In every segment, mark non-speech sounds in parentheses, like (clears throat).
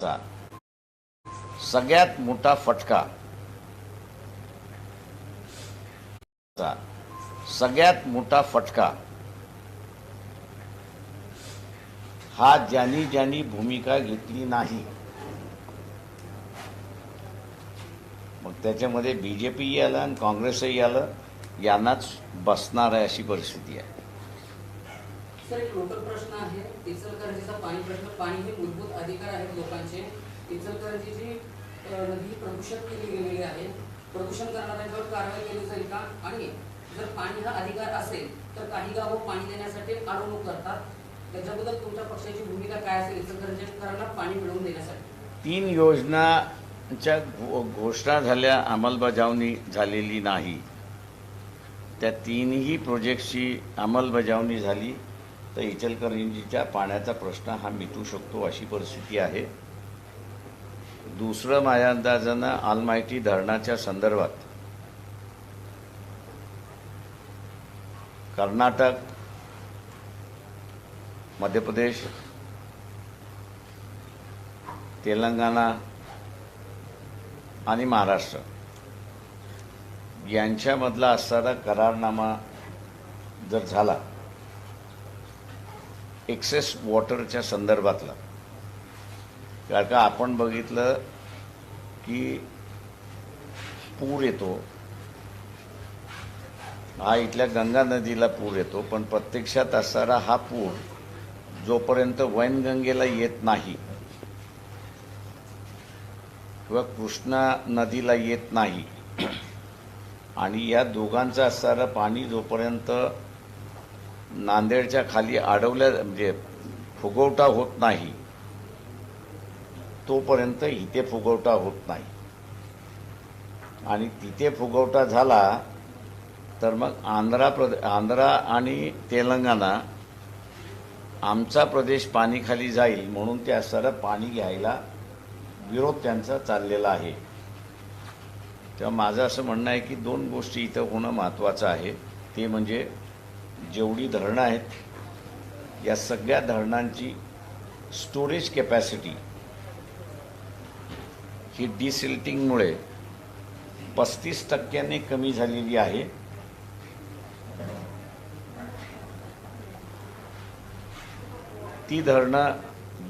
चा. सगळ्यात मोठा फटका. सगळ्यात मोठा फटका. हा ज्यांनी ज्यांनी भूमिका घेतली नाही. मग त्याच्यामध्ये बी जे पीही आलं आणि काँग्रेसही आलं. यांनाच बसणार आहे अशी परिस्थिती आहे. सर एक लोकल प्रश्न आहे. इचलकरंजीचा पाणी प्रश्न पाणी हे मूलभूत अधिकार आहेत लोकांचे. इचलकरंजी जी नदी प्रदूषण केली गेलेली आहे. प्रदूषण करणाऱ्यांच्यावर कारवाई केली जाईल का? आणि जर पाणी हा अधिकार असेल तर काही गावं पाणी देण्यासाठी अडवणूक करतात. त्याच्याबद्दल तुमच्या पक्षाची भूमिका काय असेल इचलकरंजीकरांना पाणी मिळवून देण्यासाठी? तीन योजनाच्या घो- घोषणा झाल्या अंमलबजावणी झालेली नाही. त्या तीनही प्रोजेक्टची अंमलबजावणी झाली. तर इचलकरंजीच्या पाण्याचा प्रश्न हा मिटू शकतो अशी परिस्थिती आहे. दुसरं माझ्या अंदाजानं आलमायटी धरणाच्या संदर्भात. कर्नाटक मध्य प्रदेश तेलंगणा आणि महाराष्ट्र. यांच्यामधला असणारा करारनामा जर झाला एक्सेस वॉटरच्या संदर्भातला. कारण का आपण बघितलं की पूर येतो. हा इथल्या गंगा नदीला पूर येतो पण प्रत्यक्षात असणारा हा पूर जोपर्यंत वैनगंगेला येत नाही किंवा कृष्णा नदीला येत नाही (clears throat) आणि या दोघांचा असणारं पाणी जोपर्यंत नांदेडच्या खाली अडवल्या म्हणजे फुगवटा होत नाही तोपर्यंत इथे फुगवटा होत नाही. आणि तिथे फुगवटा झाला तर मग आंध्रा प्रदे आंध्रा आणि तेलंगणा आमचा प्रदेश पाणीखाली जाईल म्हणून ते असणारं पाणी घ्यायला विरोध त्यांचा चाललेला आहे. तेव्हा माझं असं म्हणणं आहे की दोन गोष्टी इथं होणं महत्त्वाचं आहे. ते म्हणजे जेवढी धरणं आहेत या सगळ्या धरणांची स्टोरेज कॅपॅसिटी ही डिसिल्टिंगमुळे पस्तीस टक्क्याने कमी झालेली आहे. ती धरणं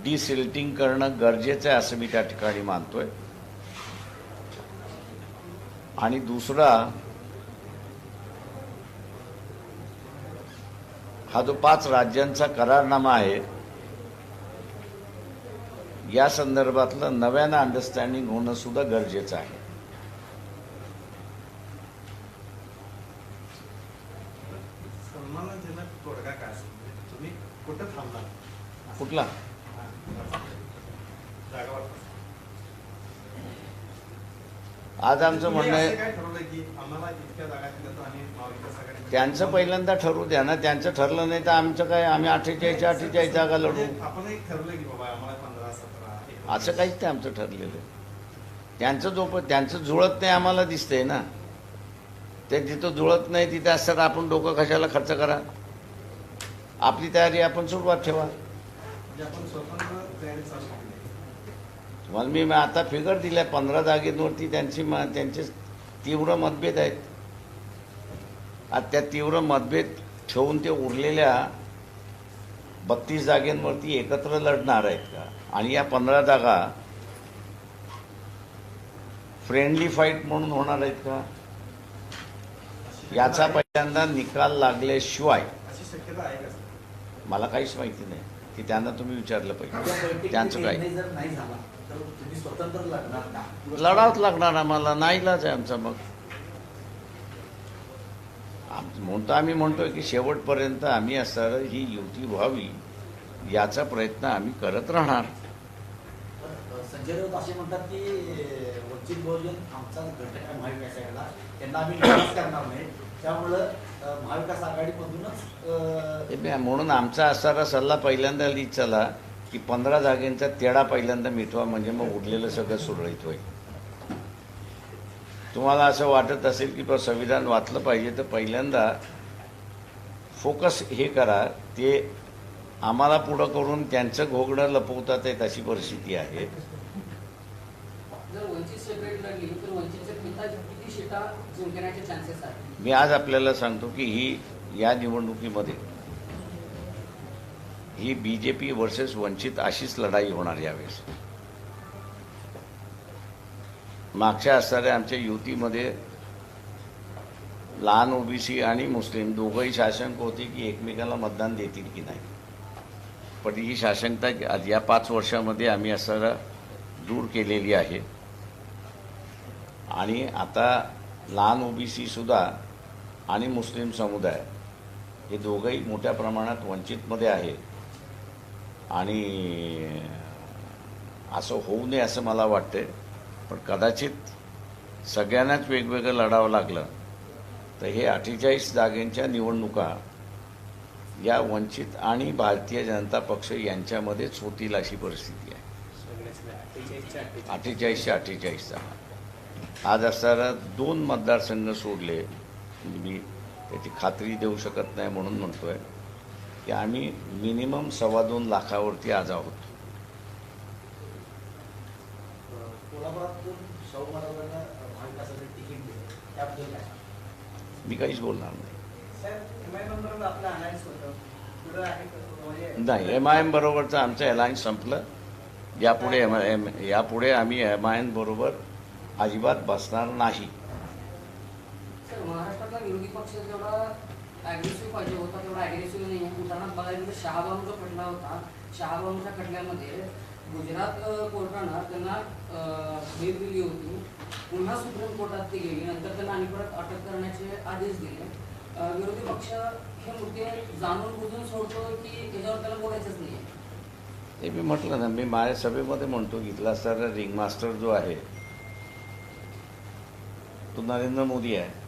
डिसिल्टिंग करणं गरजेचं आहे असं मी त्या ठिकाणी मानतोय. आणि दुसरा हा जो पाच राज्यांचा करारनामा आहे या संदर्भातलं नव्यानं अंडरस्टँडिंग होणं सुद्धा गरजेचं आहे. सन्मानजनक तोडगा काय असेल म्हणजे तुम्ही कुठं थांबला कुठला जागावर आज आमचं म्हणणं आहे त्यांचं पहिल्यांदा ठरवू द्या ना. त्यांचं ठरलं नाही तर आमचं काय? आम्ही अठ्ठेचाळीसच्या अठ्ठेचाळीस जागा लढू. म्हणजे सतरा असं काहीच नाही आमचं ठरलेलं. त्यांचं जो त्यांचं जुळत नाही आम्हाला दिसतंय ना. ते जिथं जुळत नाही तिथे असतात. आपण डोकं कशाला खर्च करा? आपली तयारी आपण सुरुवात ठेवा म्हणजे आपण स्वतंत्र तयारी चालू केली तुम्हाला मी आता फिगर दिल्या पंधरा जागेवरती त्यांची म- त्यांचे तीव्र मतभेद आहेत. आता त्या तीव्र मतभेद ठेवून ते उरलेल्या बत्तीस जागेंवरती एकत्र लढणार आहेत का? आणि या पंधरा जागा फ्रेंडली फाईट म्हणून होणार आहेत का? याचा पहिल्यांदा निकाल लागल्याशिवाय अशी शक्यता आहे का? मला काहीच माहिती नाही. की त्यांना तुम्ही विचारलं पाहिजे. त्यांचं काय? नाही लढावंच लागणार आम्हाला नाईलाज आहे आमचा मग. म्हणतो आम्ही म्हणतोय की शेवटपर्यंत आम्ही असणारं ही युती व्हावी याचा प्रयत्न आम्ही करत राहणार. संजय राऊत असे म्हणतात की वंचित बहुजन आमचा घटक आहे महाविकास आघाडीला. त्यांना आम्ही करणार नाही. त्यामुळं महाविकास आघाडीमधूनच म्हणून आमचा असणारा सल्ला पहिल्यांदा लीच चला. की पंधरा जागेंचा तेढा पहिल्यांदा मिटवा म्हणजे मग उरलेलं सगळं सुरळीत होईल. तुम्हाला असं वाटत असेल की संविधान वाचलं पाहिजे तर पहिल्यांदा फोकस हे करा. ते आम्हाला पुढं करून त्यांचं घोगणं लपवतात आहेत अशी परिस्थिती आहे. मी आज आपल्याला सांगतो की ही या निवडणुकीमध्ये ही बी जे पी वर्सेस वंचित अशीच लढाई होणार यावेळेस. मागच्या असणाऱ्या आमच्या युतीमध्ये लहान ओबीसी आणि मुस्लिम दोघंही शासंक होते की एकमेकाला मतदान देतील की नाही. पण ही शासनता आज या पाच वर्षामध्ये आम्ही असं दूर केलेली आहे. आणि आता लहान ओबीसी सुद्धा आणि मुस्लिम समुदाय हे दोघंही मोठ्या प्रमाणात वंचितमध्ये आहे. आणि असं होऊ नये असं मला वाटतंय. पण कदाचित सगळ्यांनाच वेगवेगळं लढावं लागलं तर हे अठ्ठेचाळीस जागेंच्या निवडणुका या वंचित आणि भारतीय जनता पक्ष यांच्यामध्येच होतील अशी परिस्थिती आहे. अठ्ठेचाळीसशे अठ्ठेचाळीसचा. आज असणारा दोन मतदारसंघ सोडले. मी त्याची खात्री देऊ शकत नाही म्हणून म्हणतो आहे की आम्ही मिनिमम सव्वा दोन लाखावरती आज आहोत. मी काहीच बोलणार नाही. आय? म्हणजे नाही एम आय एम बरोबरचं आमचं अलायन्स संपलं. यापुढे एम एम यापुढे आम्ही एम आय एम बरोबर अजिबात बसणार नाही. ॲग्रेसिव्ह पाहिजे होता तेवढा ॲग्रेसिव्ह नाही आहे. उदाहरणार्थ बघायला म्हणजे शहाबानूचा खटला होता. शहाबानूच्या खटल्यामध्ये गुजरात कोर्टानं त्यांना भेट दिली होती. पुन्हा सुप्रीम कोर्टात ती गेली. नंतर त्यांना आणि परत अटक करण्याचे आदेश दिले. विरोधी पक्ष हे मुद्दे जाणून बुजून सोडतो की त्याच्यावर त्याला बोलायचंच नाही. ते मी म्हटलं ना मी माझ्या सभेमध्ये म्हणतो इथला सर रिंग मास्टर जो आहे तो नरेंद्र मोदी आहे.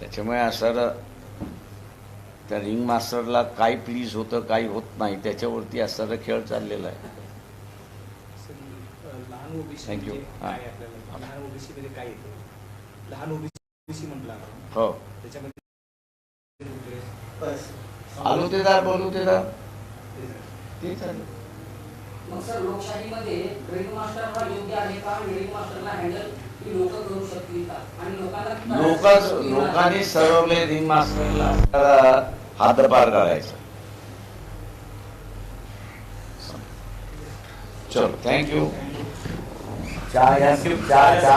त्याच्यामुळे असं त्या रिंग मास्टरला काय प्लीज होतं काही होत नाही त्याच्यावरती असणारा खेळ चाललेला आहे. लहान ओबीसी Thank you. म्हणजे हा. काय आपल्याला? लहान ओबीसी मध्ये काय येतं? लहान ओबीसी म्हटलं आपण. हो. त्याच्यामध्ये बस. आलो ते दार बोलू ते दार. ते चालेल. मग सर लोकशाहीमध्ये ड्रिल मास्टर योग्य आहे का? ड्रिल मास्टरला हँडल लोक लोकांना लोक लोकांनी सरवले रिंग मास्टरला हातभार काढायचा चलो थँक्यू चहा.